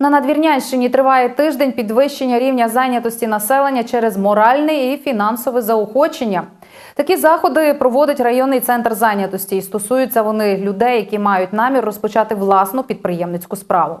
На Надвірнянщині триває тиждень підвищення рівня зайнятості населення через моральне і фінансове заохочення. Такі заходи проводить районний центр зайнятості і стосуються вони людей, які мають намір розпочати власну підприємницьку справу.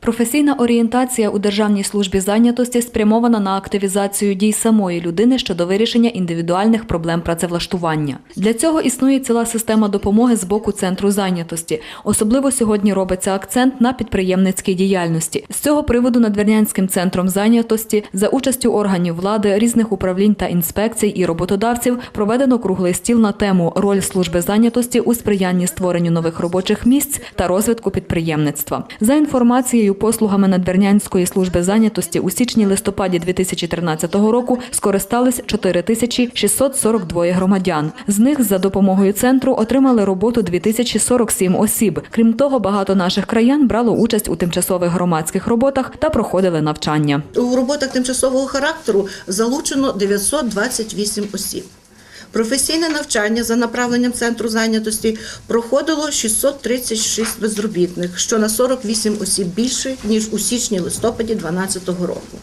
Професійна орієнтація у Державній службі зайнятості спрямована на активізацію дій самої людини щодо вирішення індивідуальних проблем працевлаштування. Для цього існує ціла система допомоги з боку центру зайнятості. Особливо сьогодні робиться акцент на підприємницькій діяльності. З цього приводу Надвірнянським центром зайнятості за участю органів влади, різних управлінь та інспекцій і роботодавців проведено круглий стіл на тему роль служби зайнятості у сприянні створенню нових робочих місць та розвитку підприємництва. За інформацією послугами Надвірнянської служби зайнятості у січні-листопаді 2013 року скористались 4642 громадян. З них за допомогою центру отримали роботу 2047 осіб. Крім того, багато наших краян брало участь у тимчасових громадських роботах та проходили навчання. У роботах тимчасового характеру залучено 928 осіб. Професійне навчання за направленням центру зайнятості проходило 636 безробітних, що на 48 осіб більше ніж у січні-листопаді 2012 року.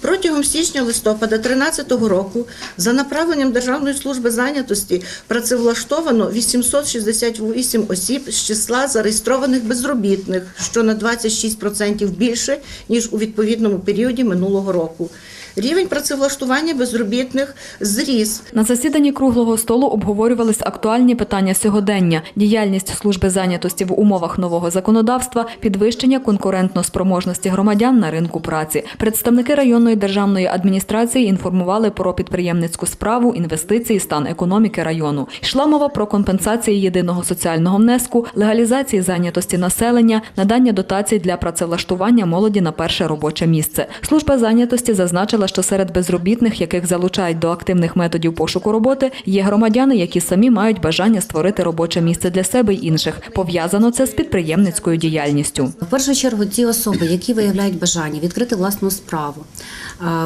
Протягом січня-листопада 2013 року за направленням Державної служби зайнятості працевлаштовано 868 осіб з числа зареєстрованих безробітних, що на 26% більше ніж у відповідному періоді минулого року. Рівень працевлаштування безробітних зріс На засіданні круглого столу обговорювались актуальні питання сьогодення: діяльність служби зайнятості в умовах нового законодавства, підвищення конкурентноспроможності громадян на ринку праці. Представники районної державної адміністрації інформували про підприємницьку справу, інвестиції, стан економіки району. Йшла мова про компенсації єдиного соціального внеску, легалізації зайнятості населення, надання дотацій для працевлаштування молоді на перше робоче місце. Служба зайнятості зазначила, що серед безробітних, яких залучають до активних методів пошуку роботи, є громадяни, які самі мають бажання створити робоче місце для себе й інших. Пов'язано це з підприємницькою діяльністю. В першу чергу, ті особи, які виявляють бажання відкрити власну справу,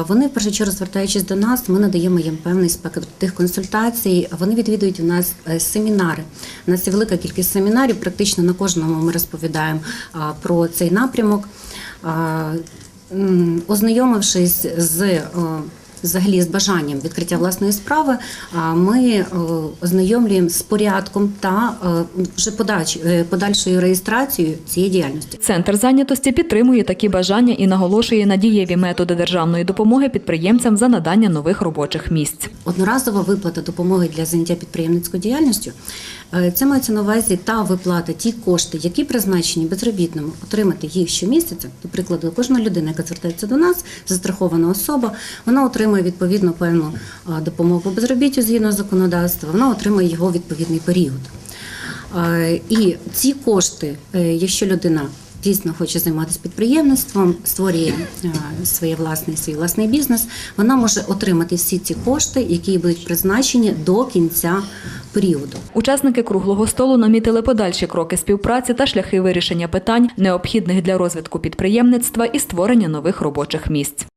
вони в першу чергу звертаючись до нас, ми надаємо їм певний спектр тих консультацій. Вони відвідують у нас е, семінари. У нас є велика кількість семінарів. Практично на кожному ми розповідаємо про цей напрямок. Ознайомившись з е, Взагалі з бажанням відкриття власної справи ми е, ознайомлюємо з порядком та е, вже подач, подальшою реєстрацією цієї діяльності. Центр зайнятості підтримує такі бажання і наголошує на дієві методи державної допомоги підприємцям за надання нових робочих місць. Одноразова виплата допомоги для заняття підприємницькою діяльністю. Е, Це мається на увазі та виплата ті кошти, які призначені безробітному отримати їх щомісяця. До прикладу, кожна людина, яка звертається до нас, застрахована особа, вона отримує відповідно певну е, допомогу по безробіттю згідно законодавства. Вона отримує його відповідний період. Е, І ці кошти, якщо людина дійсно хоче займатися підприємництвом, створює е, своє власне свій власний бізнес, вона може отримати всі ці кошти, які будуть призначені до кінця періоду. Учасники круглого столу намітили подальші кроки співпраці та шляхи вирішення питань, необхідних для розвитку підприємництва і створення нових робочих місць.